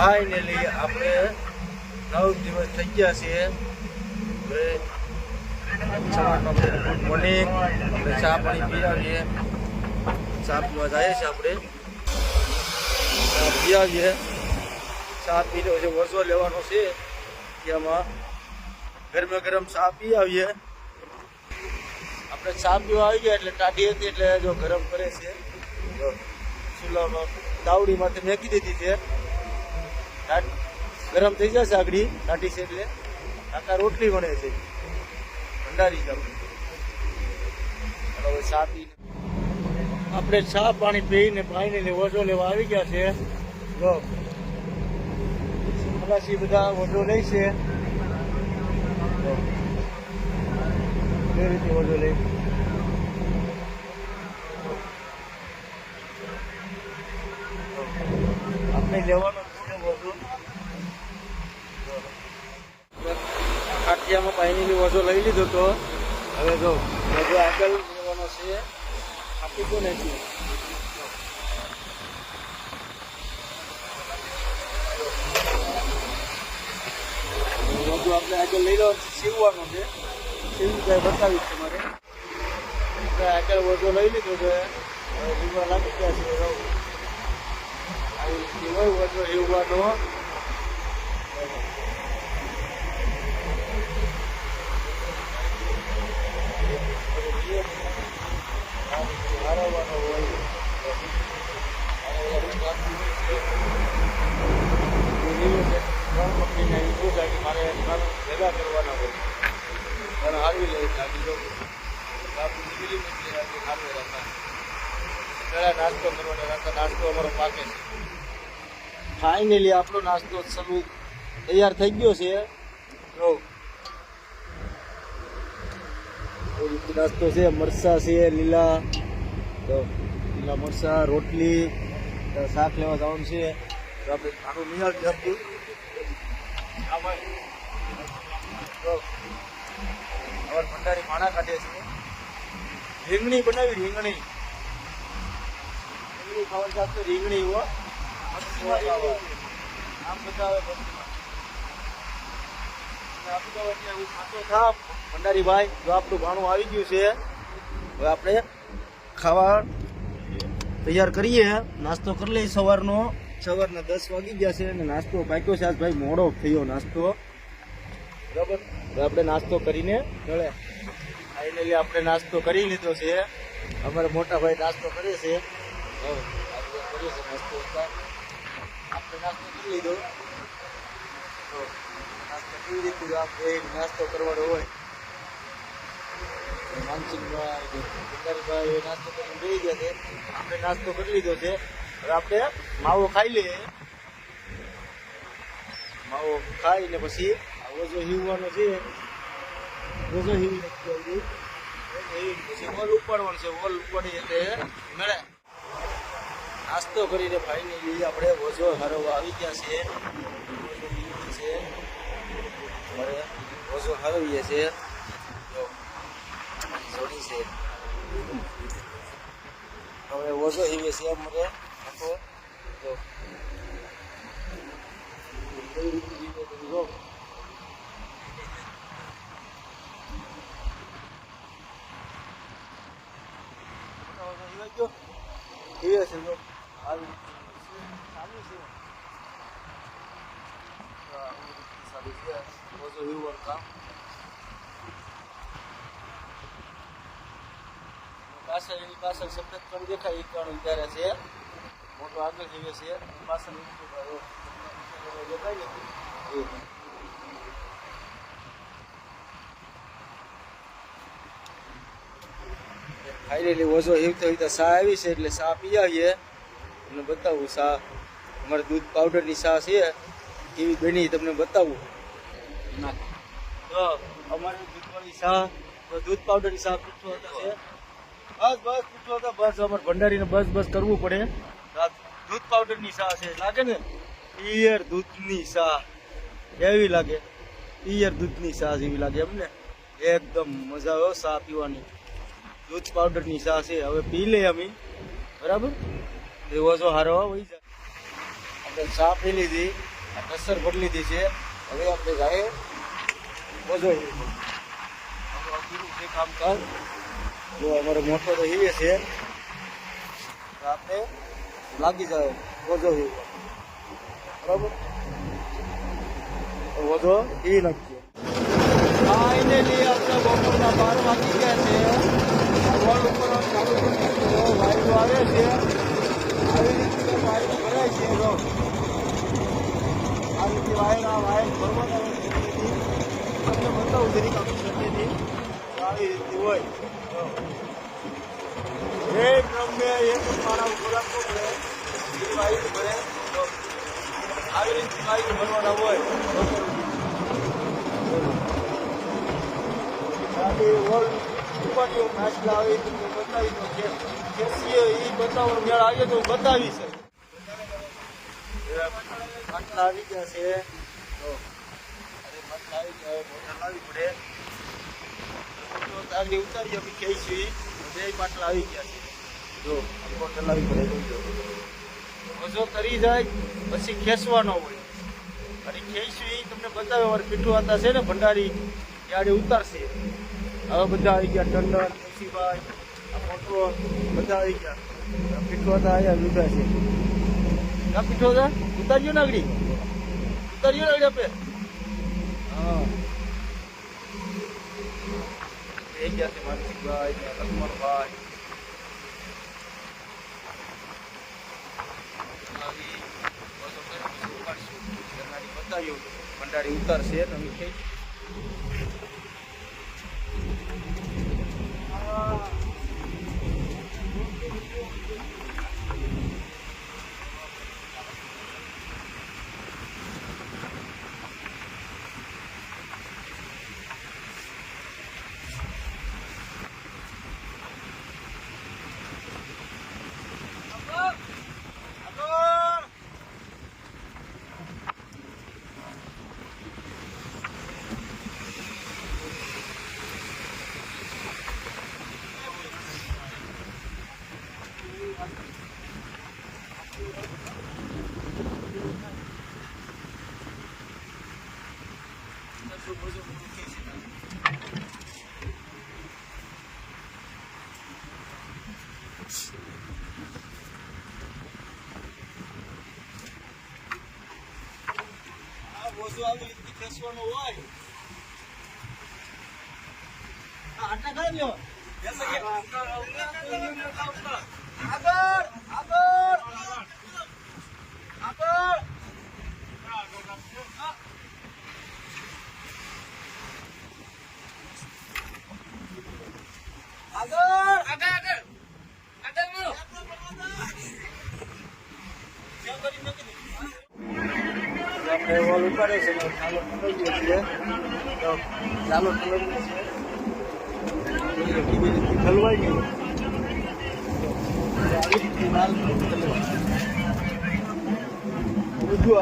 Finally આપણે નવ દિવસ થઈ ગયા છીએ. મોર્નિંગ. ચા પાણી પી આવીએ પીવા જઈએ છીએ આપણે. પી આવીએ ચા પીને પછી વસો લેવાનો છે. એમાં ગરમે ગરમ ચા પી આવીએ આપણે ચા પીવા આવી ગયા એટલે ટાઢી હતી એટલે જો ગરમ કરે છે. જો ચૂલામાં તાવડીમાંથી મેકી દીધી છે. ગરમ થઈ જશે આગળ ટાઢી છે એટલે આખા રોટલી બને છે. ભંડારી જાવ હવે ચા પીને આપણે ચા પાણી પીને પાણીને વજો લેવા આવી ગયા છે. જો ખલાસી બધા વજો લે છે. રીતે લે. આપણે લેવાનો છે વજો કાઠિયામાં પાણીની વજો લઈ લીધો તો હવે જો વજો આગળ લેવાનો છે, આપી તો નથી વજો આપણે આગળ લઈ લો સીવવાનું છે. સીવી જાય બતાવીશ તમારે. આગળ વધુ લઈ લીધો છે, હવે લાગી ગયા છે, એવું. આવી રીતે હોય વજો હીવવાનો હારવાનો હોય મારે ભેગા કરવાના હોય પણ હારવી લે મિલી હારવી રાખા પહેલા નાસ્તો કરવાનો રાખતા નાસ્તો અમારો પાકે છે ફાઇનલી આપણો નાસ્તો શરૂ તૈયાર થઈ ગયો છે. જો એ રીતે નાસ્તો છે મરસા છે, લીલા, તો લીલા મરસા રોટલી શાક લેવા જવાનું છે. તો આપણે આનું નિહાળ આપવું આ ભાઈ. તો અમાર ભંડારી માણા કાઢે છે. રીંગણી બનાવી, રીંગણી. રીંગણી ખાવા જાત તો રીંગણી હો. આમ બતાવે ભંડારી. ભાઈ જો આપણું ભાણું આવી ગયું છે, હવે આપણે ખાવા તૈયાર કરીએ. નાસ્તો કરી લઈએ સવારનો. સવારના દસ વાગી ગયા છે અને નાસ્તો પાક્યો છે. આજ ભાઈ મોડો થયો નાસ્તો. બરાબર? હવે આપણે નાસ્તો કરીને મળે ફાઇનલી આપણે નાસ્તો કરી લીધો છે. અમારા મોટા ભાઈ નાસ્તો કરે છે. કરીએ છીએ નાસ્તો આપણે નાસ્તો કરી લીધો. નાસ્તો કેવી રીતે આપણે નાસ્તો કરવાનો હોય. માનસિંહભાઈ ભંડારીભાઈ એ નાસ્તો કરીને બેસી ગયા છે. આપણે નાસ્તો કરી લીધો છે. હવે આપણે માવો ખાઈ લઈએ. માવો ખાઈને પછી ઓજો હીવવાનો છે. ઓજો હીવી પછી ઓલ ઉપાડવાનો છે. ઓલ ઉપાડી એટલે મળે. નાસ્તો કરીને ફાઈનલી આપણે ઓજો હરવા આવી ગયા છે. છે. ઓજો હરવીએ છે જો જોડી છે. હવે ઓછો હીવે છે એમ રે. છે જો? હીવે છે, જો. છે. તો આવી રીતે ચાલુ છે ઓછો હીવવાનું કામ પાછળ એની પાછળ સફેદ પણ દેખાય એ કણ ઉતારે છે મોટો આગળ જીવે છે પાછળ. દેખાય ને એ. ફાઇનલી ઓછો હીવતો હીવતો સા આવી છે એટલે સા પી આવીએ તમને બતાવું સા અમારે દૂધ પાવડરની સા છે કેવી બની તમને બતાવું તો અમારે દૂધવાળી સા દૂધ પાવડરની સા પૂછવા છે બસ બસ પૂછો તો બસ અમારે ભંડારીને બસ બસ કરવું પડે. દૂધ પાવડરની સા છે. લાગે ને? પિયર દૂધની સા એવી લાગે? પિયર દૂધની સા જેવી લાગે એમને એકદમ મજા આવે સા પીવાની. દૂધ પાવડરની સા છે. હવે પી લે અમે. બરાબર? એવો જો હારો વહી જાય આપણે સા પી લીધી. કસર ભરી લીધી છે. હવે આપણે જાય બોજો કામ કામકાજ. જો અમારો મોટો તો હીરે છે આપણે લાગી જાય બોજો બરાબર? તો વધો એ નાખીએ ફાઇનલી આપણે બપોરના બાર વાગી ગયા છે. વોલ ઉપર દીધું આવે છે. આવી રીતે વાયુ ભરાય છે જો. આ રીતે વાયર આ વાયર ભરવાના તમને બતાવું, જરીક આપણી સત્યથી આવી રીતે હોય. એક રમે એક મારા રાખવો પડે. એ વાયર ભરે આવી રીતે વાયર ભરવાના હોય. બતાવી છે. મેળ. માટલા આવી ગયા છે. તો આવી ગયા હવે મોટર લાવવી પડે તો આગળ ઉતારી અમે ખેંચી બે માટલા આવી ગયા છે. જો લાવવી પડે ઓછો કરી જાય, પછી ખેંચવાનો હોય. અને ખેંચ્યું એ તમને બતાવે વાર પીઠું આતા છે ને ભંડારી યાડે ઉતારશે. હવે બધા આવી ગયા, ટંડન તુલસીભાઈ આ મોટો બધા આવી ગયા. પીઠો હતા આવ્યા લીધા છે. ના પીઠો હતા ઉતાર્યો ને આગળ ઉતાર્યો ને આગળ આપણે હા. એ ગયા છે માનસિકભાઈ લક્ષ્મણભાઈ ભંડારી ઉતારશે અમે ખેંચી આ બોજો આવી રીતે ખેંચવાનો હોય આ આટા ખાઈ લ્યો આગળ આગળ આગળ આગળ આગળ ચાલો ઠલવાય ગયું. આવી માલ.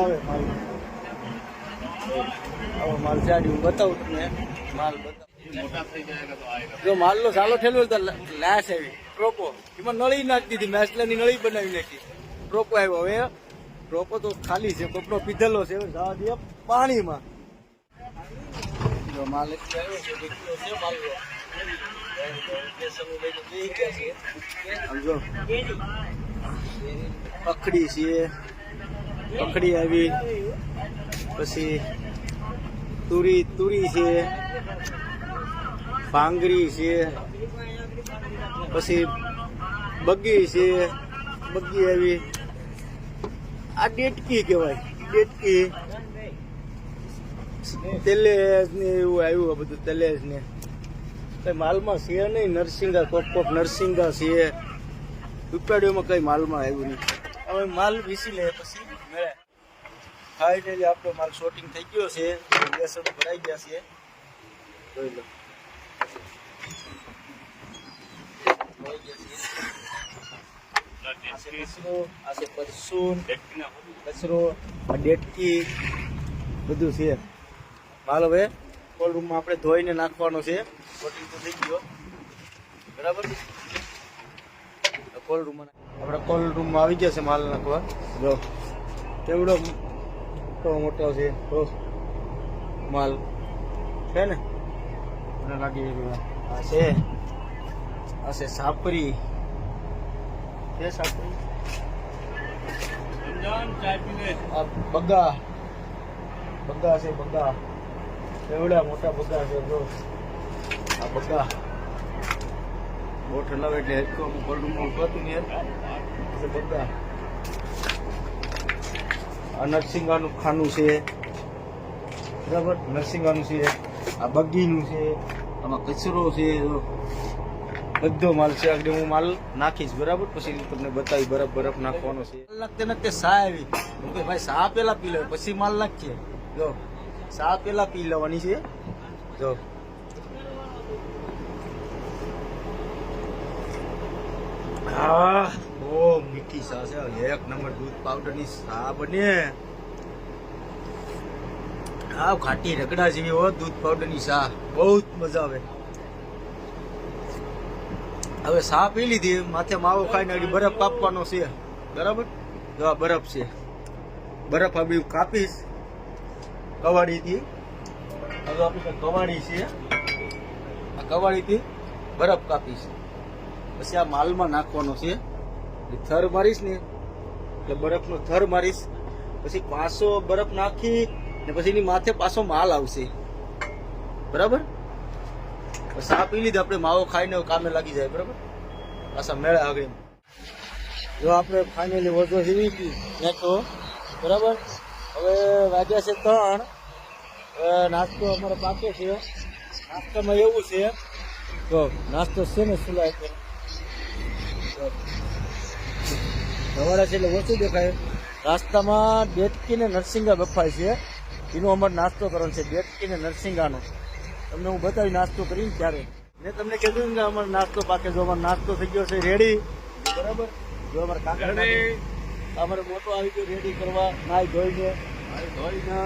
આવે, માલ માલ ચાડી હું બતાવું તમને. માલ બતાવું. જો માલનો સાલો ઠેલવો તો લાશ આવી. પ્રોપો એમાં નળી નાખી દીધી. મેસલાની નળી બનાવી નાખી. પ્રોપો આવ્યો. હવે પ્રોપો તો ખાલી છે. કપડો પીધેલો છે. જવા દે પાણીમાં. જો માલ એટલે આવ્યો છે દીકરો છે આમ પખડી છે પખડી આવી. પછી તુરી તુરી છે. ભાંગરી છે. પછી બગી છે. બગી આવી. આ ડેટકી કહેવાય, ડેટકી. તેલેજ ને એવું આવ્યું બધું તેલેજ ને કઈ માલમાં છે નહીં નરસિંગા કોક કોક નરસિંગા છે. ઉપાડીઓમાં કઈ માલમાં આવ્યું નહીં હવે માલ વીસી લે પછી મળે. ફાઇનલી આપણો માલ શોટિંગ થઈ ગયો છે. બેસડો ભરાઈ ગયા છે. જોઈ લો. કચરો, આ ડેટકી, બધું છે. માલ હવે કોલ રૂમમાં આપણે ધોઈને નાખવાનો છે. શોટિંગ તો થઈ ગયો. બરાબર? કોલ રૂમમાં આપણે કોલ રૂમમાં આવી ગયા છે માલ નાખવા. જો કેવડો મોટો મોટો છે માલ. છે ને? મને લાગી રહ્યું. આ છે. આ છે સાપરી. છે સાપરી? બગા. બગા છે બગા. એવડા મોટા બગા છે જો આ બગા બહુ ઠંડા એટલે હેચકો અમુક કોલ્ડમાં ઉભતું ને બગા આ નરસિંહાનું ખાનું છે. બરાબર? નરસિંહાનું છે, આ બગીનું છે, આમાં કચરો છે બધો માલ છે. આગળ હું માલ નાખીશ, બરાબર? પછી તમને બતાવી બરફ બરફ નાખવાનો છે. લાગતે ને તે સા આવી ભાઈ સા પેલા પી લે પછી માલ નાખીએ. જો. સા પેલા પી લેવાની છે? જો. બહુ મીઠી સા છે. એક નંબર દૂધ પાવડરની સા બને. હા ખાટી રગડા જેવી હો, દૂધ પાવડરની સા બહુ મજા આવે. હવે સા પી લીધી. માથે માવો ખાઈને ને બરફ કાપવાનો છે. બરાબર? જો બરફ છે. બરફ બી કાપીશ. કવાડીથી? હવે આપણી કવાડી છે. આ કવાડીથી બરફ કાપીશ પછી આ માલમાં નાખવાનો છે. થર મારીશ ને, એટલે બરફનો થર મારીશ. પછી પાછો બરફ નાખી ને પછી એની માથે પાછો માલ આવશે. બરાબર? આ પી લીધે, આપણે માવો ખાઈને કામે લાગી જાય, બરાબર? પાછા મેળા આગળ જો આપણે ફાઇનલી વધુ સીવી ગઈ નાખો બરાબર? હવે વાગ્યા છે ત્રણ. નાસ્તો અમારો પાકે છે. નાસ્તામાં એવું છે જો નાસ્તો છે ને સુલાય છે સવારે છે એટલે ઓછું દેખાય. નાસ્તામાં ડેટકી ને નરસિંગા બફાય છે. એનો અમારે નાસ્તો કરવાનો છે ડેટકી ને નરસિંગાનો તમને હું બતાવી નાસ્તો કરીને ત્યારે. મેં તમને કીધું ને કે અમારો નાસ્તો પાકે જો અમારો નાસ્તો થઈ ગયો છે રેડી બરાબર? જો અમારે કાકા અમારે મોટો આવી ગયો રેડી કરવા. નાઈ ધોઈને. ધોઈને.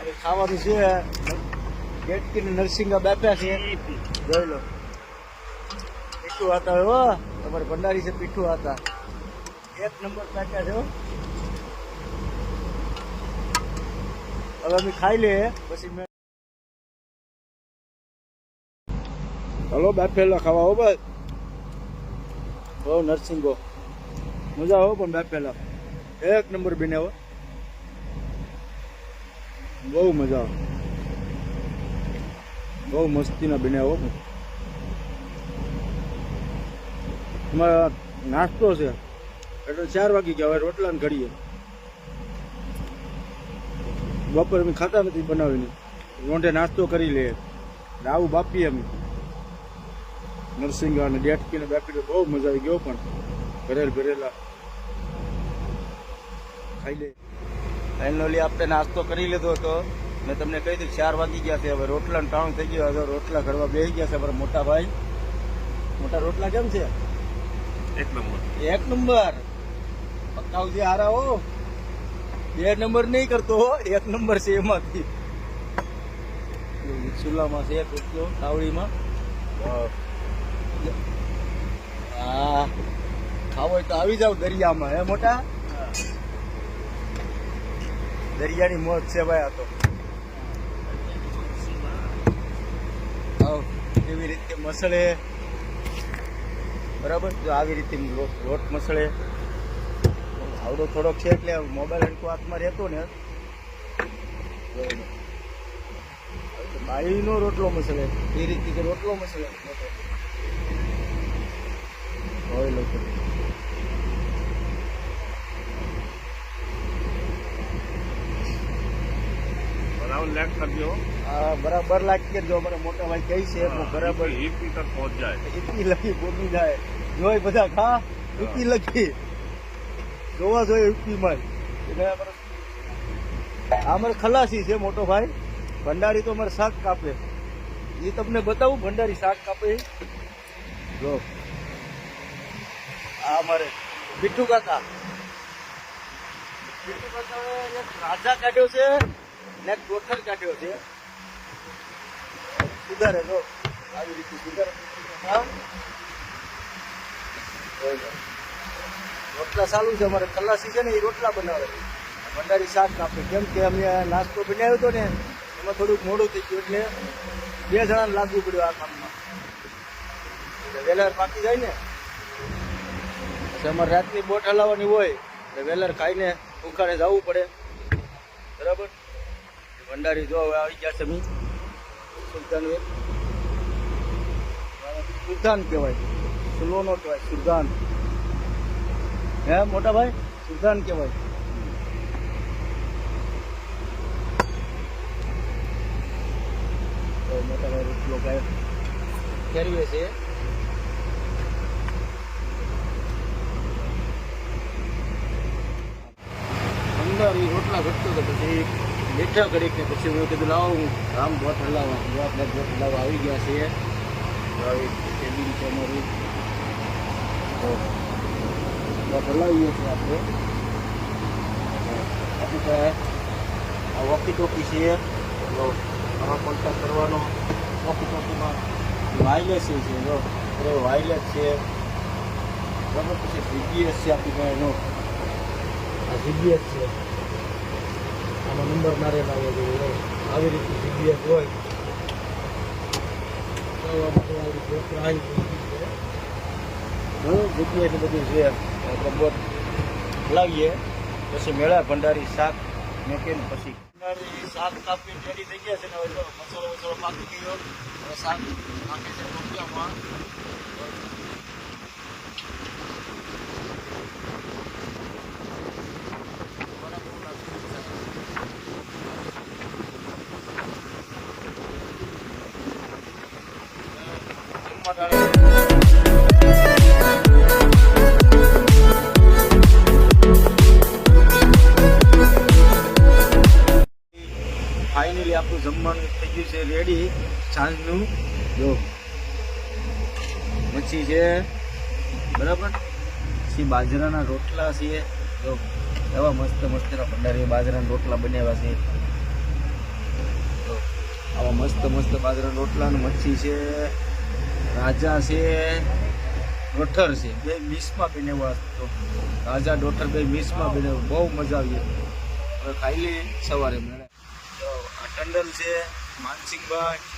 હવે ખાવાનું છે. ડેટકી ને નરસિંગા બેઠા છે. જોઈ લો. પીઠું હતા હો. તમારે ભંડારી છે પીઠું હતા એક નંબર પેક્યા છે હો. હવે અમે ખાઈ લઈએ. પછી મેં હલો બાફેલા ખાવા હો ભાઈ. હો નરસિંગો મજા આવો પણ બાફેલા. એક નંબર બને બહુ મજા આવે. બહુ મસ્તીના બન્યા હો અમારા નાસ્તો છે. એટલે ચાર વાગી ગયા, હવે રોટલા ને ઘડીએ. બપોર અમે ખાતા નથી બનાવીને. રોંઢે નાસ્તો કરી લઈએ આવું બાપીએ અમે. નરસિંહ અને ડેટકી ને બાપી બહુ મજા આવી ગયો પણ. ભરેલ ભરેલા ખાઈ લે. ફાઇનલી આપણે નાસ્તો કરી લીધો હતો. મેં તમને કહી દીધું ચાર વાગી ગયા છે. હવે રોટલા ટાણું થઈ ગયો. હવે રોટલા ઘડવા બેસી ગયા છે મારા મોટા ભાઈ. મોટા રોટલા કેમ છે? એક નંબર. એક નંબર. પક્કાવજી હારા હો. બે નંબર નહીં કરતો હો. એક નંબર છે એમાંથી. ચૂલામાં છે રોટલો તાવડીમાં હા. ખાવો હોય તો આવી જાવ દરિયામાં હે મોટા? દરિયાની મોજ છે ભાઈ આ તો. એવી રીતે મસળે? બરાબર? જો આવી રીતે લોટ મસળે. આવડો થોડોક છે એટલે મોબાઈલ હરકો હાથમાં રહેતો ને. બાઈનો રોટલો મસળે. એ રીતે રોટલો મસળે. હોય લોકો બરાબર લેક કરજો બરાબર લાખ જો અમારા મોટા ભાઈ કહી છે બરાબર. ઈપી તક પહોંચ જાય ઇપી લખી બોલી જાય. જોઈ બધા ખા ઈપી લખી. જોવા જોઈએ ઇપી માં. અમારે આ અમારે ખલાસી છે મોટો ભાઈ. ભંડારી તો અમારે શાક કાપે. એ તમને બતાવું ભંડારી શાક કાપે. જો. આ અમારે મીઠું કાકા. મીઠું કાકા રાજા કાઢ્યો છે. ને એક કાઢ્યો છે. સુધારે જો. આવી રીતે સુધારે. રોટલા ચાલુ છે. અમારે ખલાસી છે ને, એ રોટલા બનાવે ભંડારી શાક કાપે. કેમ કે અમે નાસ્તો બનાવ્યો હતો ને, એમાં થોડુંક મોડું થઈ ગયું એટલે બે જણાને લાગવું પડ્યું આ કામમાં. એટલે વેલર પાકી જાય ને. પછી અમારે રાતની બોટ હલાવવાની હોય, એટલે વેલર ખાઈને ઉખાડે જવું પડે. બરાબર? ભંડારી જો હવે આવી ગયા છે મી. સુલતાન સુલતાન કહેવાય. સુલોનો કહેવાય, સુલતાન. હે, મોટા ભાઈ? સુલતાન કહેવાય. મોટા ભાઈ રોટલો ગાય ફેરવે છે. એ રોટલા ઘટતો હતો પછી બેઠા કરી કે પછી મેં કીધું, લાવો, હું રામ બોટ હલાવવા આપણે બોટ હલાવવા આવી ગયા છે અમારી. તો બોટ હલાવીએ છીએ આપણે. આપણી પાસે આ વોકી ટોકી છે આમાં કોન્ટેક્ટ કરવાનો વોકી ટોકીમાં વાયરલેસ છે, જો. એ વાયરલેસ છે. બરાબર, પછી જીપીએસ છે આપણી પાસે એનો આ જીપીએસ છે. આમાં નંબર મારે લાવવો જોઈએ આવી રીતે જીપીએસ હોય. હું જીપીએસ બધું છે. લાવીએ, પછી મેળા, ભંડારી, શાક, મેકીને, પછી શાક કાપીને રેડી છે ને હવે મસાલો પાકી ગયો. શાક નાખે સાંજનું જો મચ્છી છે, બરાબર? પછી બાજરાના રોટલા છે, જો એવા મસ્ત મસ્તના ભંડારી બાજરાના રોટલા બનાવ્યા છે. આવા મસ્ત મસ્ત બાજરાના રોટલા મચ્છી છે, રાજા છે ડોઠર છે. બે મિસમાં બનાવ્યા તો રાજા ડોઠર બે મિસમાં બનાવ્યું. બહુ મજા આવી. હવે ખાઈ લઈએ સવારે. આ ટંડલ છે માનસિંહભાઈ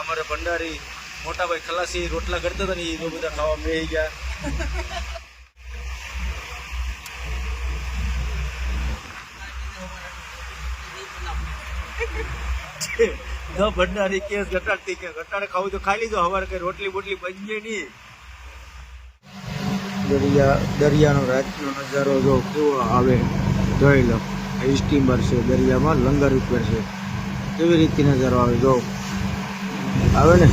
અમારે ભંડારી મોટાભાઈ ખલાસી રોટલા કરતા હતા ને એ બધા ખાવા બેસી ગયા. ન ભંડારી કેસ ઘટાડતી કે ઘટાડે ખાવું તો ખાઈ લીધો હવારે કઈ રોટલી બોટલી બનજે નહીં. દરિયા દરિયાનો રાતનો નજારો જો કેવો આવે જોઈ લો. સ્ટીમર છે દરિયામાં લંગર ઉપર છે. કેવી રીતે નજારો આવે જો. આવે ને?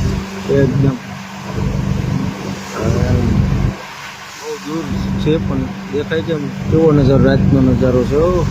એકદમ. બહુ દૂર છે પણ દેખાય છે કેવો નજારો રાતનો નજારો છે ઓ.